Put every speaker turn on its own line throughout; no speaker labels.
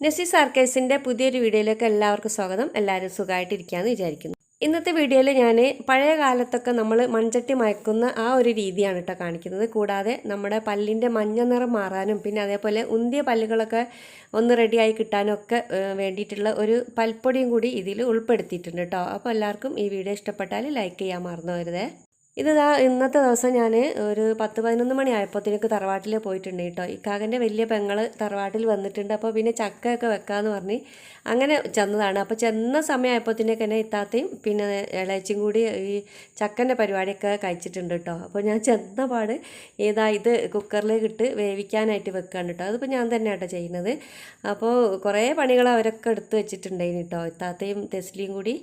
നെസി സർക്കേസിന്റെ പുതിയൊരു വീഡിയോയിലേക്ക് എല്ലാവർക്കും സ്വാഗതം. എല്ലാവരും സുഖമായിട്ടിരിക്കുകയെന്ന് വിചാരിക്കുന്നു. ഇന്നത്തെ വീഡിയോയിൽ ഞാൻ പഴയ കാലത്തൊക്കെ നമ്മൾ മൺചട്ടി മയക്കുന്ന ആ ഒരു രീതിയാണ് കേട്ടോ കാണിക്കുന്നത്. കൂടാതെ നമ്മുടെ പല്ലിന്റെ മഞ്ഞ നിറം മാറാനും പിന്നെ അതേപോലെ ഉന്തിയ പല്ലുകളൊക്കെ ഒന്ന് റെഡിയായി കിട്ടാനും ഒക്കെ വേണ്ടിയിട്ടുള്ള ഒരു പൽപ്പൊടിയും കൂടി ഇതിൽ ഉൾപ്പെടുത്തിയിട്ടുണ്ട് കേട്ടോ അപ്പോൾ എല്ലാവർക്കും ഈ വീഡിയോ ഇഷ്ടപ്പെട്ടാൽ ലൈക്ക് ചെയ്യാൻ മറന്നു വരുതേ ഇത് ഇന്നത്തെ ദിവസം ഞാൻ ഒരു പത്ത് പതിനൊന്ന് മണി ആയപ്പോഴത്തേക്ക് തറവാട്ടിൽ പോയിട്ടുണ്ട് കേട്ടോ. ഇക്കാകന്റെ വലിയ പെങ്ങൾ തറവാട്ടിൽ വന്നിട്ടുണ്ട്. അപ്പോൾ പിന്നെ ചക്കയൊക്കെ വെക്കാമെന്ന് പറഞ്ഞ് അങ്ങനെ ചെന്നതാണ്. അപ്പോൾ ചെന്ന സമയമായപ്പോഴത്തേക്ക് എന്നെ ഇത്താത്തയും പിന്നെ ഇളയച്ചും കൂടി ഈ ചക്കന്റെ പരിപാടിയൊക്കെ കഴിച്ചിട്ടുണ്ട് കേട്ടോ. അപ്പോൾ ഞാൻ ചെന്ന പാട് ഏതാ ഇത് കുക്കറിലേക്ക് ഇട്ട് വേവിക്കാനായിട്ട് വെക്കാണ് കേട്ടോ. അതിപ്പോൾ ഞാൻ തന്നെ കേട്ടോ ചെയ്യുന്നത്. അപ്പോൾ കുറേ പണികൾ അവരൊക്കെ എടുത്ത് വെച്ചിട്ടുണ്ടായിരുന്നു കേട്ടോ. ഇത്താത്തയും തെസ്ലിയും കൂടി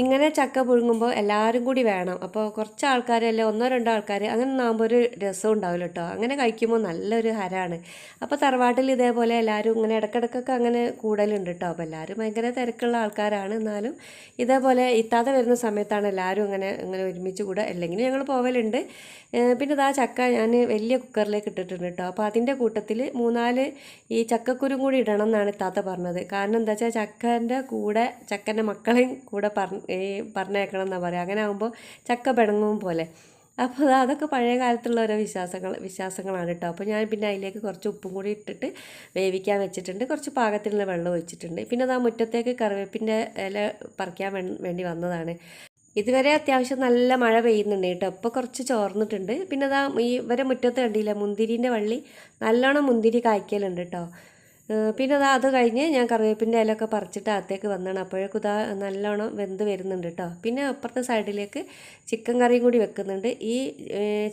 ഇങ്ങനെ ചക്ക പുഴുങ്ങുമ്പോൾ എല്ലാവരും കൂടി വേണം. അപ്പോൾ കുറച്ച് ആൾക്കാർ അല്ലെ ഒന്നോ രണ്ടോ ആൾക്കാർ അങ്ങനെ ആകുമ്പോൾ ഒരു രസം ഉണ്ടാവില്ല കേട്ടോ. അങ്ങനെ കഴിക്കുമ്പോൾ നല്ലൊരു ഹരമാണ് അപ്പോൾ തറവാട്ടിൽ ഇതേപോലെ എല്ലാവരും ഇങ്ങനെ ഇടക്കിടക്കൊക്കെ അങ്ങനെ കൂടലുണ്ട് കേട്ടോ. അപ്പോൾ എല്ലാവരും ഭയങ്കര തിരക്കുള്ള ആൾക്കാരാണ്. എന്നാലും ഇതേപോലെ ഇത്താതെ വരുന്ന സമയത്താണ് എല്ലാവരും ഇങ്ങനെ ഇങ്ങനെ ഒരുമിച്ച് കൂടെ. അല്ലെങ്കിൽ ഞങ്ങൾ പോവലുണ്ട്. പിന്നെ ഇതാ ചക്ക ഞാൻ വലിയ കുക്കറിലേക്ക് ഇട്ടിട്ടുണ്ട് കേട്ടോ. അപ്പോൾ അതിന്റെ കൂട്ടത്തിൽ മൂന്നാൽ ഈ ചക്കക്കുരും കൂടി ഇടണം എന്നാണ് ഇത്താത്ത പറഞ്ഞത്. കാരണം എന്താ വെച്ചാൽ ചക്കന്റെ കൂടെ ചക്കന്റെ മക്കളെയും കൂടെ പറഞ്ഞ ഈ പറഞ്ഞേക്കണം എന്നാണ് പറയുക. അങ്ങനെ ആകുമ്പോൾ ചക്ക പിണങ്ങും പോലെ. അപ്പോൾ അതൊക്കെ പഴയ കാലത്തുള്ള ഓരോ വിശ്വാസങ്ങൾ വിശ്വാസങ്ങളാണ് കേട്ടോ അപ്പോൾ ഞാൻ പിന്നെ അതിലേക്ക് കുറച്ച് ഉപ്പും കൂടി ഇട്ടിട്ട് വേവിക്കാൻ വെച്ചിട്ടുണ്ട്. കുറച്ച് പാകത്തിനുള്ള വെള്ളം ഒഴിച്ചിട്ടുണ്ട്. പിന്നെ അത് ആ മുറ്റത്തേക്ക് കറിവേപ്പിന്റെ ഇല പറിക്കാൻ വേണ്ടി വന്നതാണ്. ഇതുവരെ അത്യാവശ്യം നല്ല മഴ പെയ്യുന്നുണ്ട് കേട്ടോ ഇപ്പോൾ കുറച്ച് ചോർന്നിട്ടുണ്ട്. പിന്നെ അതാ ഈ ഇവരെ മുറ്റത്ത് കണ്ടില്ല മുന്തിരിന്റെ വള്ളി നല്ലോണം മുന്തിരി കായ്ക്കലുണ്ട് കേട്ടോ പിന്നെ അത് അത് കഴിഞ്ഞ് ഞാൻ കറിവേപ്പിന്റെ ഇലയൊക്കെ പറിച്ചിട്ട് അകത്തേക്ക് വന്നാണ്. അപ്പോഴേക്കും ഇതാ നല്ലോണം വെന്ത് വരുന്നുണ്ട് കേട്ടോ പിന്നെ അപ്പുറത്തെ സൈഡിലേക്ക് ചിക്കൻ കറിയും കൂടി വെക്കുന്നുണ്ട്. ഈ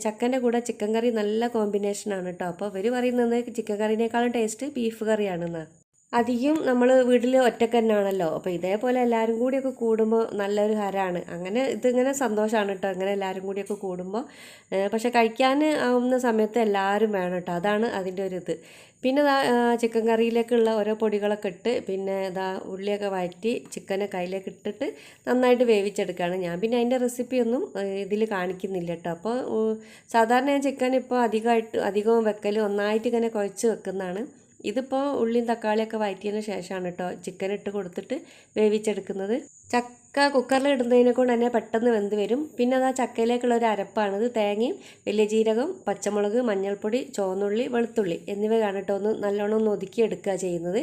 ചക്കന്റെ കൂടെ ചിക്കൻ കറി നല്ല കോമ്പിനേഷനാണ് കേട്ടോ അപ്പോൾ ഇവർ പറയുന്നത് ചിക്കൻ കറിനേക്കാളും ടേസ്റ്റ് ബീഫ് കറിയാണെന്നാണ് അധികം നമ്മൾ വീട്ടിൽ ഒറ്റയ്ക്ക് തന്നെയാണല്ലോ അപ്പോൾ ഇതേപോലെ എല്ലാവരും കൂടിയൊക്കെ കൂടുമ്പോൾ നല്ലൊരു ഹരമാണ് അങ്ങനെ ഇതിങ്ങനെ സന്തോഷമാണ് കേട്ടോ അങ്ങനെ എല്ലാവരും കൂടിയൊക്കെ കൂടുമ്പോൾ പക്ഷെ കഴിക്കാൻ ആവുന്ന സമയത്ത് എല്ലാവരും വേണം കേട്ടോ അതാണ് അതിന്റെ ഒരു ഇത്. പിന്നെ ഇതാ ചിക്കൻ കറിയിലേക്കുള്ള ഓരോ പൊടികളൊക്കെ ഇട്ട് പിന്നെ ഇതാ ഉള്ളിയൊക്കെ വഴറ്റി ചിക്കനെ കയ്യിലേക്ക് ഇട്ടിട്ട് നന്നായിട്ട് വേവിച്ചെടുക്കുകയാണ് ഞാൻ. പിന്നെ അതിന്റെ റെസിപ്പിയൊന്നും ഇതിൽ കാണിക്കുന്നില്ല കേട്ടോ. അപ്പോൾ സാധാരണ ഞാൻ ചിക്കൻ ഇപ്പോൾ അധികമായിട്ട് അധികവും വെക്കൽ ഒന്നായിട്ട് ഇങ്ങനെ കുഴച്ച് വെക്കുന്നതാണ്. ഇതിപ്പോൾ ഉള്ളിയും തക്കാളിയൊക്കെ വഴറ്റിയതിന് ശേഷമാണ് കേട്ടോ ചിക്കൻ ഇട്ട് കൊടുത്തിട്ട് വേവിച്ചെടുക്കുന്നത്. ചക്ക കുക്കറിൽ ഇടുന്നതിനെ കൊണ്ട് തന്നെ പെട്ടെന്ന് വെന്ത് വരും. പിന്നെ അത് ആ ചക്കയിലേക്കുള്ള ഒരു അരപ്പാണിത് തേങ്ങയും വലിയ ജീരകം പച്ചമുളക് മഞ്ഞൾപ്പൊടി ചുവന്നുള്ളി വെളുത്തുള്ളി എന്നിവ കണ്ടിട്ട് ഒന്ന് നല്ലോണം ഒന്ന് ഒതുക്കി എടുക്കുക ചെയ്യുന്നത്.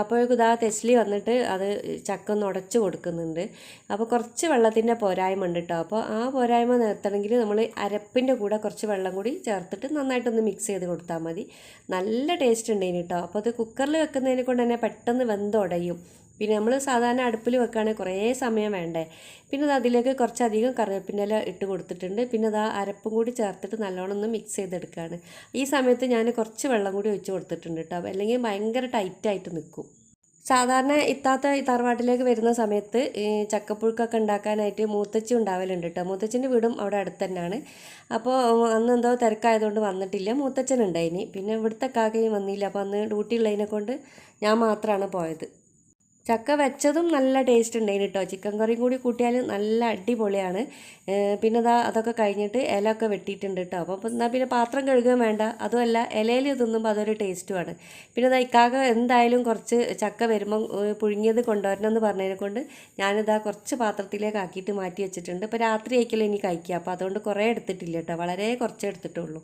അപ്പോഴേക്കും ഇതാ തെസ്ലി വന്നിട്ട് അത് ചക്ക ഒന്ന് ഉടച്ചു കൊടുക്കുന്നുണ്ട്. അപ്പോൾ കുറച്ച് വെള്ളത്തിന്റെ പോരായ്മ ഉണ്ട് കേട്ടോ. അപ്പോൾ ആ പോരായ്മ നിർത്തണമെങ്കിൽ നമ്മൾ അരപ്പിന്റെ കൂടെ കുറച്ച് വെള്ളം കൂടി ചേർത്തിട്ട് നന്നായിട്ടൊന്ന് മിക്സ് ചെയ്ത് കൊടുത്താൽ മതി. നല്ല ടേസ്റ്റ് ഉണ്ട് കേട്ടോ. അപ്പോൾ അത് കുക്കറിൽ വെക്കുന്നതിനെ കൊണ്ട് തന്നെ പെട്ടെന്ന് വെന്തുടയും പിന്നെ നമ്മൾ സാധാരണ അടുപ്പിൽ വെക്കുകയാണെങ്കിൽ കുറേ സമയം വേണ്ടേ. പിന്നെ അത് അതിലേക്ക് കുറച്ചധികം കറിവേപ്പിന്റെ ഇട്ട് കൊടുത്തിട്ടുണ്ട്. പിന്നെ അത് അരപ്പും കൂടി ചേർത്തിട്ട് നല്ലോണം ഒന്ന് മിക്സ് ചെയ്തെടുക്കുകയാണ് ഈ സമയത്ത് ഞാൻ കുറച്ച് വെള്ളം കൂടി ഒഴിച്ച് കൊടുത്തിട്ടുണ്ട് കേട്ടോ. അല്ലെങ്കിൽ ഭയങ്കര ടൈറ്റായിട്ട് നിൽക്കും സാധാരണ ഇത്താത്ത തറവാട്ടിലേക്ക് വരുന്ന സമയത്ത് ഈ ചക്കപ്പുഴുക്കൊക്കെ ഉണ്ടാക്കാനായിട്ട് മൂത്തച്ചി ഉണ്ടാവലുണ്ട് കേട്ടോ. മൂത്തച്ഛന്റെ വീടും അവിടെ അടുത്ത് തന്നെയാണ്. അപ്പോൾ അന്ന് എന്തോ തിരക്കായതുകൊണ്ട് വന്നിട്ടില്ല. മൂത്തച്ഛൻ ഉണ്ടായിനി പിന്നെ ഇവിടുത്തെ കാക്കയും വന്നില്ല. അപ്പോൾ അന്ന് ഡ്യൂട്ടി ഉള്ളതിനെ കൊണ്ട് ഞാൻ മാത്രമാണ് പോയത്. ചക്ക വെച്ചതും നല്ല ടേസ്റ്റ് ഉണ്ടായിന് കേട്ടോ ചിക്കൻ കറിയും കൂടി കൂട്ടിയാൽ നല്ല അടിപൊളിയാണ്. പിന്നെ ഇതാ അതൊക്കെ കഴിഞ്ഞിട്ട് ഇല ഒക്കെ വെട്ടിയിട്ടുണ്ട് കേട്ടോ അപ്പോൾ എന്നാൽ പിന്നെ പാത്രം കഴുകാൻ വേണ്ട. അതുമല്ല ഇലയിൽ തിന്നുമ്പോൾ അതൊരു ടേസ്റ്റുമാണ് പിന്നെ ഇതാ ഇക്കാക എന്തായാലും കുറച്ച് ചക്ക വരുമ്പം പുഴുങ്ങിയത് കൊണ്ടുവരണം എന്ന് പറഞ്ഞതിനെ കൊണ്ട് ഞാനിതാ കുറച്ച് പാത്രത്തിലേക്ക് ആക്കിയിട്ട് മാറ്റി വെച്ചിട്ടുണ്ട്. ഇപ്പോൾ രാത്രി ആയിക്കല്ലോ ഇനി കഴിക്കുക. അപ്പോൾ അതുകൊണ്ട് കുറേ എടുത്തിട്ടില്ല കേട്ടോ വളരെ കുറച്ചേ എടുത്തിട്ടുള്ളൂ.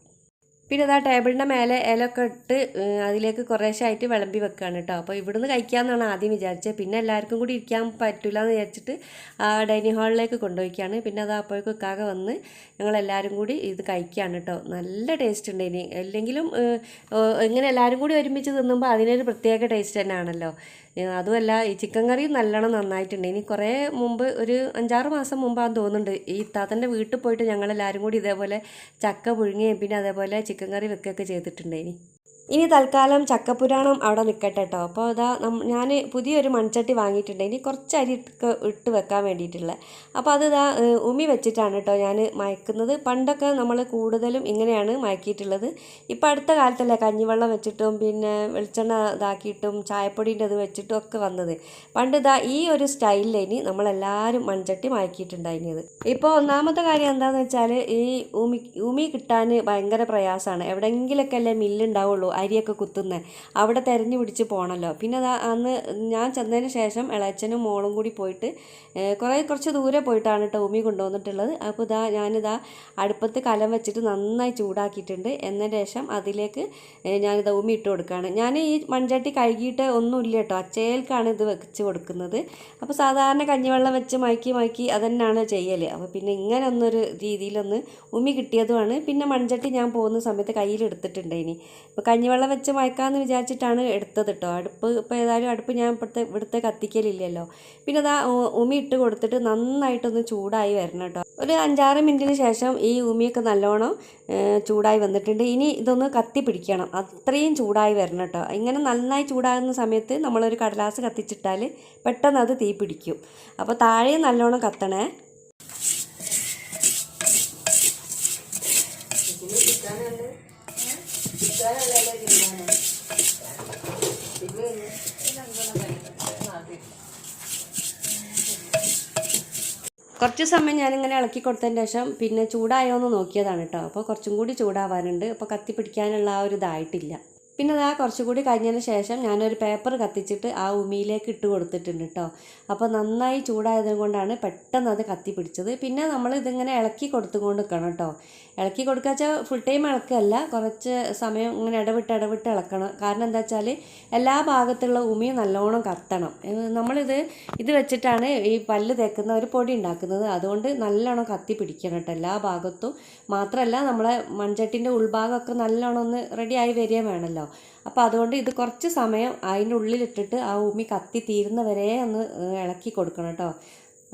പിന്നെ ആ ടേബിളിന്റെ മേലെ ഇലയൊക്കെ ഇട്ട് അതിലേക്ക് കുറേശ്ശായിട്ട് വിളമ്പി വെക്കുകയാണ് കേട്ടോ. അപ്പോൾ ഇവിടുന്ന് കഴിക്കാമെന്നാണ് ആദ്യം വിചാരിച്ചത്. പിന്നെ എല്ലാവർക്കും കൂടി ഇരിക്കാൻ പറ്റില്ല എന്ന് വിചാരിച്ചിട്ട് ആ ഡൈനിങ് ഹാളിലേക്ക് കൊണ്ടുപോയിക്കാണ്. പിന്നെ അത് അപ്പോഴേക്കും വന്ന് ഞങ്ങളെല്ലാവരും കൂടി ഇത് കഴിക്കുകയാണ് കേട്ടോ. നല്ല ടേസ്റ്റ് ഉണ്ട് ഇനി. അല്ലെങ്കിലും ഇങ്ങനെ എല്ലാവരും കൂടി ഒരുമിച്ച് തിന്നുമ്പോൾ അതിനൊരു പ്രത്യേക ടേസ്റ്റ് തന്നെയാണല്ലോ. അതുമല്ല ഈ ചിക്കൻ കറിയും നല്ലോണം നന്നായിട്ടുണ്ട്. ഇനി കുറേ മുമ്പ് ഒരു അഞ്ചാറ് മാസം മുമ്പാന്ന് തോന്നുന്നുണ്ട്. ഈ താത്തന്റെ വീട്ടിൽ പോയിട്ട് ഞങ്ങളെല്ലാവരും കൂടി ഇതേപോലെ ചക്ക പുഴുങ്ങുകയും പിന്നെ അതേപോലെ ചിക്കൻ കറി വെക്കുകയൊക്കെ ചെയ്തിട്ടുണ്ട് ഇനി തൽക്കാലം ചക്കപ്പുരാണം അവിടെ നിൽക്കട്ടെ കേട്ടോ അപ്പോൾ ഇതാ ഞാൻ പുതിയൊരു മൺചട്ടി വാങ്ങിയിട്ടുണ്ട്. ഇനി കുറച്ച് അരി ഇട്ട് ഇട്ട് വെക്കാൻ വേണ്ടിയിട്ടുള്ള. അപ്പോൾ അത് ഇതാ ഉമി വെച്ചിട്ടാണ് കേട്ടോ ഞാൻ മയക്കുന്നത്. പണ്ടൊക്കെ നമ്മൾ കൂടുതലും ഇങ്ങനെയാണ് മയക്കിയിട്ടുള്ളത്. ഇപ്പം അടുത്ത കാലത്തല്ലേ കഞ്ഞിവെള്ളം വെച്ചിട്ടും പിന്നെ വെളിച്ചെണ്ണ ഇതാക്കിയിട്ടും ചായപ്പൊടീന്റെ ഇത് വെച്ചിട്ടും ഒക്കെ വന്നത്. പണ്ട് ഇതാ ഈ ഒരു സ്റ്റൈലിലേനി നമ്മളെല്ലാവരും മൺചട്ടി മയക്കിയിട്ടുണ്ടായിരുന്നത്. ഇപ്പോൾ ഒന്നാമത്തെ കാര്യം എന്താണെന്ന് വെച്ചാൽ ഈ ഉമി ഉമി കിട്ടാൻ ഭയങ്കര പ്രയാസമാണ്. എവിടെയെങ്കിലൊക്കെ അല്ലേ മില്ലുണ്ടാവുള്ളൂ അരിയൊക്കെ കുത്തുന്നത് അവിടെ തെരഞ്ഞു പിടിച്ച് പോകണമല്ലോ പിന്നെ അത് അന്ന് ഞാൻ ചെന്നതിന് ശേഷം ഇളച്ചനും മോളും കൂടി പോയിട്ട് കുറേ കുറച്ച് ദൂരെ പോയിട്ടാണ് ടോമി കൊണ്ടുവന്നിട്ടുള്ളത്. അപ്പോൾ ഇതാ ഞാനിതാ അടുപ്പത്ത് കലം വെച്ചിട്ട് നന്നായി ചൂടാക്കിയിട്ടുണ്ട്. എന്നതിന് ശേഷം അതിലേക്ക് ഞാനിതാ ഉമി ഇട്ട് കൊടുക്കുകയാണ് ഞാൻ ഈ മൺചട്ടി കഴുകിയിട്ട് ഒന്നുമില്ല കേട്ടോ അച്ചേൽക്കാണ് ഇത് വെച്ച് കൊടുക്കുന്നത്. അപ്പോൾ സാധാരണ കഞ്ഞിവെള്ളം വെച്ച് മയക്കി മയക്കി അതന്നെയാണ് ചെയ്യൽ അപ്പോൾ പിന്നെ ഇങ്ങനെ ഒന്നൊരു രീതിയിലൊന്ന് ഉമി കിട്ടിയതുമാണ്. പിന്നെ മൺചട്ടി ഞാൻ പോകുന്ന സമയത്ത് കയ്യിലെടുത്തിട്ടുണ്ട് ഇനി. ഇപ്പോൾ കഞ്ഞിവെള്ളം വെച്ച് മയക്കാമെന്ന് വിചാരിച്ചിട്ടാണ് എടുത്തത് കേട്ടോ അടുപ്പ് ഇപ്പോൾ ഏതായാലും അടുപ്പ് ഞാൻ ഇപ്പോഴത്തെ ഇവിടുത്തെ കത്തിക്കലില്ലല്ലോ. പിന്നെ അതാ ഉമി ഇട്ട് കൊടുത്തിട്ട് നന്നായിട്ടൊന്ന് ചൂടായി വരണം കേട്ടോ ഒരു അഞ്ചാറ് മിനിറ്റിന് ശേഷം ഈ ഉമിയൊക്കെ നല്ലോണം ചൂടായി വന്നിട്ടുണ്ട്. ഇനി ഇതൊന്ന് കത്തി പിടിക്കണം. അത്രയും ചൂടായി വരണം കേട്ടോ ഇങ്ങനെ നന്നായി ചൂടാകുന്ന സമയത്ത് നമ്മളൊരു കടലാസ് കത്തിച്ചിട്ടാൽ പെട്ടെന്ന് അത് തീ പിടിക്കും. അപ്പോൾ താഴെ നല്ലോണം കത്തണേ. കുറച്ച് സമയം ഞാനിങ്ങനെ ഇളക്കി കൊടുത്തതിന് ശേഷം പിന്നെ ചൂടായോ എന്ന് നോക്കിയതാണ് കേട്ടോ. അപ്പോൾ കുറച്ചും കൂടി ചൂടാവാനുണ്ട്. അപ്പോൾ കത്തി പിടിക്കാനുള്ള ആ ഒരു ഇതായിട്ടില്ല. പിന്നെ അതാ കുറച്ചും കൂടി കഴിഞ്ഞതിന് ശേഷം ഞാനൊരു പേപ്പർ കത്തിച്ചിട്ട് ആ ഉമിയിലേക്ക് ഇട്ട് കൊടുത്തിട്ടുണ്ട് കേട്ടോ അപ്പോൾ നന്നായി ചൂടായത് കൊണ്ടാണ് പെട്ടെന്ന് അത് കത്തി പിടിച്ചത്. പിന്നെ നമ്മൾ ഇതിങ്ങനെ ഇളക്കി കൊടുത്തുകൊണ്ട് നിൽക്കണം കേട്ടോ ഇളക്കി കൊടുക്കുക വെച്ചാൽ ഫുൾ ടൈം ഇളക്കല്ല. കുറച്ച് സമയം ഇങ്ങനെ ഇടവിട്ട് ഇടവിട്ട് ഇളക്കണം. കാരണം എന്താ വെച്ചാൽ എല്ലാ ഭാഗത്തുള്ള ഉമിയും നല്ലോണം കത്തണം. നമ്മളിത് ഇത് വെച്ചിട്ടാണ് ഈ പല്ല് തേക്കുന്ന ഒരു പൊടി ഉണ്ടാക്കുന്നത്. അതുകൊണ്ട് നല്ലോണം കത്തി പിടിക്കണം കേട്ടോ എല്ലാ ഭാഗത്തും. മാത്രമല്ല നമ്മളെ മൺചട്ടിന്റെ ഉൾഭാഗമൊക്കെ നല്ലോണം ഒന്ന് റെഡിയായി വരികയും വേണമല്ലോ അപ്പോൾ അതുകൊണ്ട് ഇത് കുറച്ച് സമയം അതിന്റെ ഉള്ളിലിട്ടിട്ട് ആ ഉമി കത്തി തീരുന്ന വരെ ഒന്ന് ഇളക്കി കൊടുക്കണം കേട്ടോ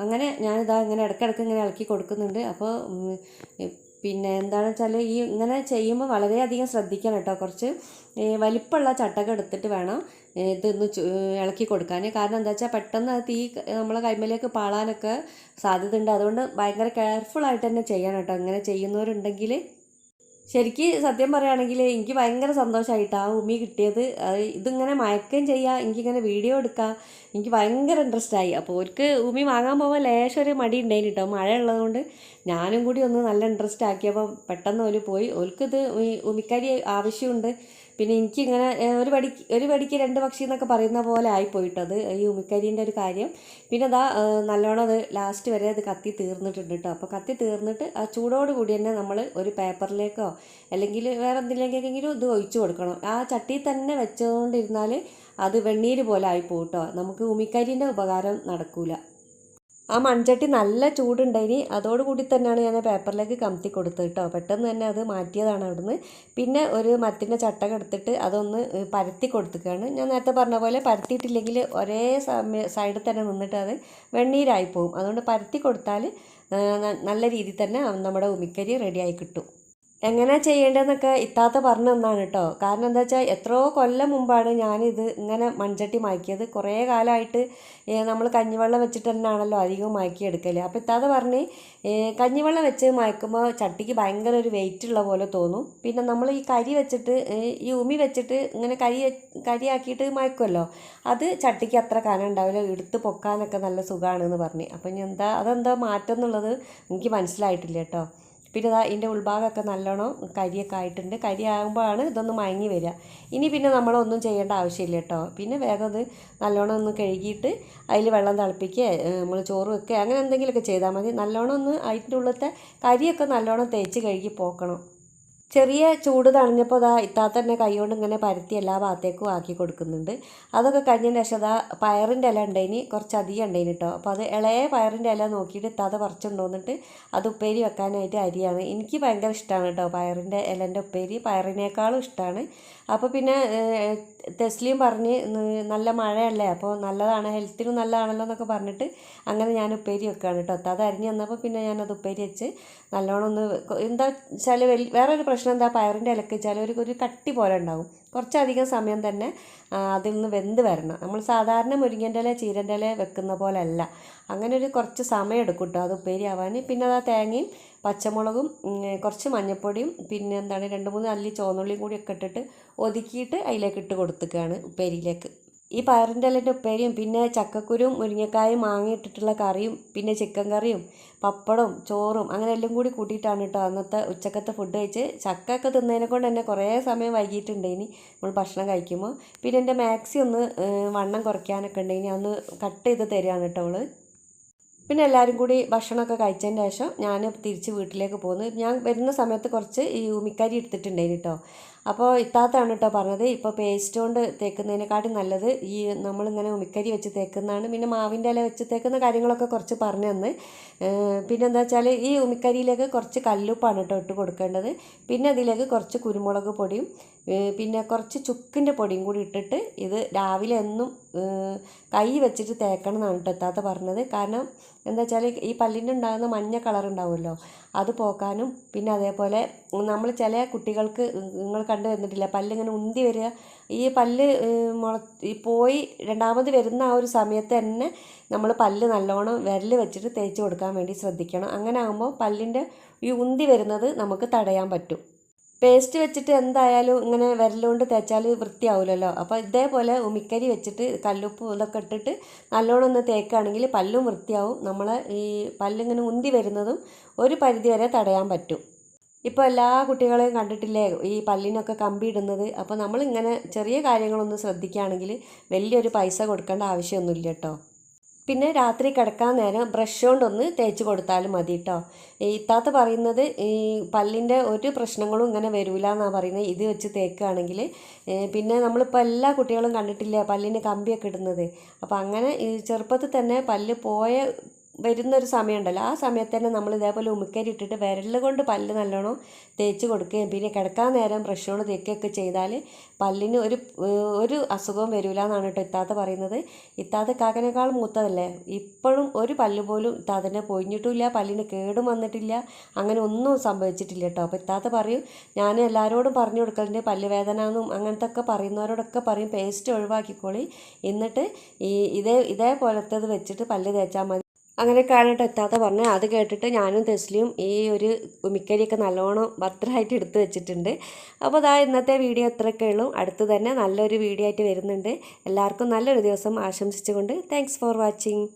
അങ്ങനെ ഞാനിതാ ഇങ്ങനെ ഇടയ്ക്കിടയ്ക്ക് ഇങ്ങനെ ഇളക്കി കൊടുക്കുന്നുണ്ട്. അപ്പോൾ പിന്നെ എന്താണെന്ന് വെച്ചാൽ ഈ ഇങ്ങനെ ചെയ്യുമ്പോൾ വളരെയധികം ശ്രദ്ധിക്കണം കേട്ടോ കുറച്ച് വലിപ്പമുള്ള ചട്ടകം എടുത്തിട്ട് വേണം ഇതൊന്ന് ഇളക്കി കൊടുക്കാൻ. കാരണം എന്താ വെച്ചാൽ പെട്ടെന്ന് തീ നമ്മളെ കൈമലേക്ക് പാളാനൊക്കെ സാധ്യതയുണ്ട്. അതുകൊണ്ട് ഭയങ്കര ആയിട്ട് തന്നെ ചെയ്യണം കേട്ടോ ഇങ്ങനെ ചെയ്യുന്നവരുണ്ടെങ്കിൽ ശരിക്ക് സത്യം പറയുകയാണെങ്കിൽ എനിക്ക് ഭയങ്കര സന്തോഷമായിട്ടാണ് ആ ഉമ്മി കിട്ടിയത്. ഇതിങ്ങനെ മയക്കം ചെയ്യുക എനിക്കിങ്ങനെ വീഡിയോ എടുക്കുക എനിക്ക് ഭയങ്കര ഇൻട്രസ്റ്റ് ആയി അപ്പോൾ ഓർക്ക് ഉമി വാങ്ങാൻ പോകുമ്പോൾ ലേശം ഒരു മടി ഉണ്ടായിന് കേട്ടോ മഴ ഉള്ളതുകൊണ്ട് ഞാനും കൂടി ഒന്ന് നല്ല ഇൻട്രസ്റ്റ് ആക്കിയപ്പോൾ പെട്ടെന്ന് ഓൽ പോയി. ഓൽക്കിത് ഉമിക്കരി ആവശ്യമുണ്ട്. പിന്നെ എനിക്കിങ്ങനെ ഒരു പടി ഒരു പടിക്ക് രണ്ട് പക്ഷി എന്നൊക്കെ പറയുന്ന പോലെ ആയിപ്പോയിട്ടത് ഈ ഉമിക്കരിന്റെ ഒരു കാര്യം. പിന്നെ അതാ നല്ലോണം അത് ലാസ്റ്റ് വരെ അത് കത്തി തീർന്നിട്ടുണ്ട് കേട്ടോ അപ്പോൾ കത്തി തീർന്നിട്ട് ആ ചൂടോട് കൂടി തന്നെ നമ്മൾ ഒരു പേപ്പറിലേക്കോ അല്ലെങ്കിൽ വേറെ എന്തിലേക്കെങ്കിലും ഇത് ഒഴിച്ചു കൊടുക്കണം. ആ ചട്ടിയിൽ തന്നെ വെച്ചുകൊണ്ടിരുന്നാൽ അത് വെണ്ണീര് പോലെ ആയിപ്പോവും കേട്ടോ നമുക്ക് ഉമിക്കരിന്റെ ഉപകാരം നടക്കൂല. ആ മൺചട്ടി നല്ല ചൂടുണ്ടായിനി. അതോടുകൂടി തന്നെയാണ് ഞാൻ പേപ്പറിലേക്ക് കമത്തി കൊടുത്തത് കേട്ടോ പെട്ടെന്ന് തന്നെ അത് മാറ്റിയതാണ് അവിടുന്ന്. പിന്നെ ഒരു മരത്തിന്റെ ചട്ടകം എടുത്തിട്ട് അതൊന്ന് പരത്തി കൊടുത്തുകയാണ് ഞാൻ നേരത്തെ പറഞ്ഞ പോലെ പരത്തിയിട്ടില്ലെങ്കിൽ ഒരേ സൈഡിൽ തന്നെ നിന്നിട്ട് അത് വെണ്ണീരായി പോകും അതുകൊണ്ട് പരത്തി കൊടുത്താൽ നല്ല രീതിയിൽ തന്നെ നമ്മുടെ ഉമിക്കരി റെഡിയായി കിട്ടും. എങ്ങനെ ചെയ്യേണ്ടതെന്നൊക്കെ ഇത്താത്ത പറഞ്ഞു തന്നാണ് കേട്ടോ. കാരണം എന്താ വെച്ചാൽ എത്രയോ കൊല്ലം മുമ്പാണ് ഞാനിത് ഇങ്ങനെ മൺചട്ടി മാക്കിയത് കുറേ കാലമായിട്ട് നമ്മൾ കഞ്ഞിവെള്ളം വെച്ചിട്ട് തന്നെയാണല്ലോ അധികം മാക്കിയെടുക്കൽ അപ്പോൾ ഇത്താത്ത പറഞ്ഞ് കഞ്ഞിവെള്ളം വെച്ച് മായ്ക്കുമ്പോൾ ചട്ടിക്ക് ഭയങ്കര ഒരു വെയിറ്റ് ഉള്ള പോലെ തോന്നും. പിന്നെ നമ്മൾ ഈ കരി വെച്ചിട്ട് ഈ ഉമി വെച്ചിട്ട് ഇങ്ങനെ കരി കരിയാക്കിയിട്ട് മായ്ക്കുമല്ലോ അത് ചട്ടിക്ക് അത്ര കനം ഉണ്ടാവില്ല. എടുത്ത് പൊക്കാനൊക്കെ നല്ല സുഖമാണെന്ന് പറഞ്ഞ്. അപ്പം ഞാൻ എന്താ അതെന്താ മാറ്റം എന്നുള്ളത് എനിക്ക് മനസ്സിലായിട്ടില്ല കേട്ടോ. പിന്നെ ഇതാ ഇതിന്റെ ഉൾഭാഗമൊക്കെ നല്ലോണം കരിയൊക്കെ ആയിട്ടുണ്ട്. കരി ആകുമ്പോഴാണ് ഇതൊന്ന് മയങ്ങി വരിക. ഇനി പിന്നെ നമ്മളൊന്നും ചെയ്യേണ്ട ആവശ്യമില്ല കേട്ടോ. പിന്നെ വേഗം അത് നല്ലോണം ഒന്ന് കഴുകിയിട്ട് അതിൽ വെള്ളം തിളപ്പിക്കുക നമ്മൾ ചോറ് വെക്കുക അങ്ങനെ എന്തെങ്കിലുമൊക്കെ ചെയ്താൽ മതി. നല്ലോണം ഒന്ന് അതിന്റെ ഉള്ളത്തെ കരിയൊക്കെ നല്ലോണം തേച്ച് കഴുകി പോക്കണം. ചെറിയ ചൂട് തണഞ്ഞപ്പോൾ അതാ ഇത്താത്ത തന്നെ കൈകൊണ്ട് ഇങ്ങനെ പരത്തി എല്ലാ ഭാഗത്തേക്കും ആക്കി കൊടുക്കുന്നുണ്ട്. അതൊക്കെ കഴിഞ്ഞ ശേഷം അതാ പയറിന്റെ ഇല ഉണ്ടെന് കുറച്ച് അധികം ഉണ്ടായിന് കേട്ടോ അപ്പോൾ അത് ഇളയ പയറിന്റെ ഇല നോക്കിയിട്ട് ഇത്താത്ത പറിച്ചുണ്ടോന്നിട്ട് അത് ഉപ്പേരി വെക്കാനായിട്ട് അരിയാണ്. എനിക്ക് ഭയങ്കര ഇഷ്ടമാണ് കേട്ടോ പയറിന്റെ ഇലന്റെ ഉപ്പേരി. പയറിനേക്കാളും ഇഷ്ടമാണ് അപ്പോൾ പിന്നെ തെസ്ലിയും പറഞ്ഞ് നല്ല മഴയല്ലേ അപ്പോൾ നല്ലതാണ് ഹെൽത്തിനും നല്ലതാണല്ലോ എന്നൊക്കെ പറഞ്ഞിട്ട് അങ്ങനെ ഞാൻ ഉപ്പേരി വെക്കുകയാണ് കേട്ടോ അത് അരിഞ്ഞ് തന്നപ്പോൾ പിന്നെ ഞാനത് ഉപ്പേരി വെച്ച് നല്ലോണം ഒന്ന് എന്താ വെച്ചാൽ വലിയ ഒരു പ്രശ്നം എന്താ പയറിന്റെ ഇലക്ക് വെച്ചാൽ ഒരു ഒരു കട്ടി പോലെ ഉണ്ടാവും. കുറച്ചധികം സമയം തന്നെ അതിൽ നിന്ന് വെന്ത് വരണം. നമ്മൾ സാധാരണ മുരിങ്ങന്റെ ഇല ചീരന്റെ ഇല വെക്കുന്ന പോലെ അല്ല അങ്ങനെ ഒരു കുറച്ച് സമയം എടുക്കും കേട്ടോ അത് ഉപ്പേരി ആവാൻ പിന്നെ അത് ആ തേങ്ങയും പച്ചമുളകും കുറച്ച് മഞ്ഞൾപ്പൊടിയും പിന്നെ എന്താണ് രണ്ട് മൂന്ന് അല്ലി ചുവന്നുള്ളിയും കൂടി ഒക്കെ ഇട്ടിട്ട് ഒതുക്കിയിട്ട് അതിലേക്ക് ഇട്ട് കൊടുത്തുകയാണ് ഉപ്പേരിയിലേക്ക്. ഈ പയറിന്റെ ഇലന്റെ ഉപ്പേരിയും പിന്നെ ചക്കക്കുരും മുരിങ്ങക്കായും മാങ്ങ ഇട്ടിട്ടുള്ള കറിയും പിന്നെ ചിക്കൻ കറിയും പപ്പടവും ചോറും അങ്ങനെ എല്ലാം കൂടി കൂട്ടിയിട്ടാണ് കേട്ടോ അന്നത്തെ ഉച്ചക്കത്തെ ഫുഡ് കഴിച്ച് ചക്ക ഒക്കെ തിന്നതിനെ കൊണ്ട് തന്നെ കുറേ സമയം വൈകിട്ടുണ്ടേനി നമ്മൾ ഭക്ഷണം കഴിക്കുമ്പോൾ. പിന്നെ എന്റെ മാക്സി ഒന്ന് വണ്ണം കുറയ്ക്കാനൊക്കെ ഉണ്ടെങ്കിൽ അന്ന് കട്ട് ചെയ്ത് തരികയാണ് കേട്ടോ അവൾ. പിന്നെ എല്ലാവരും കൂടി ഭക്ഷണമൊക്കെ കഴിച്ചതിന് ശേഷം ഞാൻ തിരിച്ച് വീട്ടിലേക്ക് പോന്നു ഞാൻ വരുന്ന സമയത്ത് കുറച്ച് ഈ ഉമിക്കരി എടുത്തിട്ടുണ്ടായിരുന്നു കേട്ടോ അപ്പോൾ ഇത്താത്താണ് കേട്ടോ പറഞ്ഞത്. ഇപ്പോൾ പേസ്റ്റ് കൊണ്ട് തേക്കുന്നതിനെക്കാട്ടും നല്ലത് ഈ നമ്മളിങ്ങനെ ഉമിക്കരി വെച്ച് തേക്കുന്നതാണ്. പിന്നെ മാവിന്റെ ഇല വെച്ച് തേക്കുന്ന കാര്യങ്ങളൊക്കെ കുറച്ച് പറഞ്ഞു തന്ന്. ഏഹ് പിന്നെ എന്താ വെച്ചാൽ ഈ ഉമിക്കരിയിലേക്ക് കുറച്ച് കല്ലുപ്പാണ് കേട്ടോ ഇട്ട് കൊടുക്കേണ്ടത്. പിന്നെ അതിലേക്ക് കുറച്ച് കുരുമുളക് പൊടിയും പിന്നെ കുറച്ച് ചുക്കിന്റെ പൊടിയും കൂടി ഇട്ടിട്ട് ഇത് രാവിലെ എന്നും കൈ വെച്ചിട്ട് തേക്കണം എന്നാണ് കേട്ടോ എത്താത്ത പറഞ്ഞത്. കാരണം എന്താ വെച്ചാൽ ഈ പല്ലിന്റെ ഉണ്ടാകുന്ന മഞ്ഞ കളർ ഉണ്ടാവുമല്ലോ അത് പോക്കാനും പിന്നെ അതേപോലെ നമ്മൾ ചില കുട്ടികൾക്ക് നിങ്ങൾ കണ്ടു വന്നിട്ടില്ല പല്ലിങ്ങനെ ഉന്തി വരിക. ഈ പല്ല് മുള പോയി രണ്ടാമത് വരുന്ന ആ ഒരു സമയത്ത് തന്നെ നമ്മൾ പല്ല് നല്ലോണം വിരൽ വെച്ചിട്ട് തേച്ച് കൊടുക്കാൻ വേണ്ടി ശ്രദ്ധിക്കണം. അങ്ങനെ ആകുമ്പോൾ പല്ലിന്റെ ഈ ഉന്തി വരുന്നത് നമുക്ക് തടയാൻ പറ്റും. പേസ്റ്റ് വെച്ചിട്ട് എന്തായാലും ഇങ്ങനെ വിരലുകൊണ്ട് തേച്ചാൽ വൃത്തിയാവില്ലല്ലോ അപ്പോൾ ഇതേപോലെ ഉമിക്കരി വെച്ചിട്ട് കല്ലുപ്പ് ഇതൊക്കെ ഇട്ടിട്ട് നല്ലോണം ഒന്ന് തേക്കുകയാണെങ്കിൽ പല്ലും വൃത്തിയാവും. നമ്മളെ ഈ പല്ലിങ്ങനെ ഉന്തി വരുന്നതും ഒരു പരിധി വരെ തടയാൻ പറ്റും. ഇപ്പോൾ എല്ലാ കുട്ടികളെയും കണ്ടിട്ടില്ലേ? ഈ പല്ലിനൊക്കെ കമ്പി ഇടുന്നത്. അപ്പോൾ നമ്മളിങ്ങനെ ചെറിയ കാര്യങ്ങളൊന്ന് ശ്രദ്ധിക്കുകയാണെങ്കിൽ വലിയൊരു പൈസ കൊടുക്കേണ്ട ആവശ്യമൊന്നുമില്ല കേട്ടോ. പിന്നെ രാത്രി കിടക്കാൻ നേരം ബ്രഷ് കൊണ്ടൊന്ന് തേച്ച് കൊടുത്താലും മതി കേട്ടോ. ഇത്താത്ത പറയുന്നത് ഈ പല്ലിന്റെ ഒരു പ്രശ്നങ്ങളും ഇങ്ങനെ വരില്ല എന്നാണ് പറയുന്നത്. ഇത് വെച്ച് തേക്കുകയാണെങ്കിൽ പിന്നെ നമ്മളിപ്പോൾ എല്ലാ കുട്ടികളും കണ്ടിട്ടില്ലേ പല്ലിന് കമ്പിയൊക്കെ ഇടുന്നത്. അപ്പോൾ അങ്ങനെ ചെറുപ്പത്തിൽ തന്നെ പല്ല് പോയ വരുന്നൊരു സമയമുണ്ടല്ലോ. ആ സമയത്ത് തന്നെ നമ്മൾ ഇതേപോലെ ഉമിക്കരി ഇട്ടിട്ട് വിരൽ കൊണ്ട് പല്ല് നല്ലോണം തേച്ച് കൊടുക്കുകയും പിന്നെ കിടക്കാൻ നേരം ബ്രഷ് കൊണ്ട് തേക്കുകയൊക്കെ ചെയ്താൽ പല്ലിന് ഒരു ഒരു അസുഖവും വരില്ല എന്നാണ് കേട്ടോ ഇത്താത്ത പറയുന്നത്. ഇത്താത്ത കാക്കനേക്കാൾ മൂത്തതല്ലേ? ഇപ്പോഴും ഒരു പല്ല് പോലും ഇത്താത്തന്നെ പൊഴിഞ്ഞിട്ടുമില്ല പല്ലിന് കേടും വന്നിട്ടില്ല അങ്ങനെ ഒന്നും സംഭവിച്ചിട്ടില്ല കേട്ടോ. അപ്പോൾ ഇത്താത്ത പറയും ഞാൻ എല്ലാവരോടും പറഞ്ഞു കൊടുക്കലുണ്ട് പല്ല് വേദന എന്നും അങ്ങനത്തെ ഒക്കെ പറയുന്നവരോടൊക്കെ പറയും പേസ്റ്റ് ഒഴിവാക്കിക്കോളി. എന്നിട്ട് ഈ ഇതേ ഇതേപോലത്തേത് വെച്ചിട്ട് പല്ല് തേച്ചാൽ മതി. അങ്ങനെയൊക്കെയാണ് കേട്ടോ എത്താത്ത പറഞ്ഞത് അത് കേട്ടിട്ട് ഞാനും തെസ്ലിയും ഈ ഒരു ഉമിക്കരിയൊക്കെ നല്ലോണം ഭദ്രമായിട്ട് എടുത്തു വെച്ചിട്ടുണ്ട്. അപ്പോൾ അതാ ഇന്നത്തെ വീഡിയോ ഇത്രയൊക്കെ ഉള്ളൂ. അടുത്ത് തന്നെ നല്ലൊരു വീഡിയോ ആയിട്ട് വരുന്നുണ്ട്. എല്ലാവർക്കും നല്ലൊരു ദിവസം ആശംസിച്ചുകൊണ്ട് താങ്ക്സ് ഫോർ വാച്ചിങ്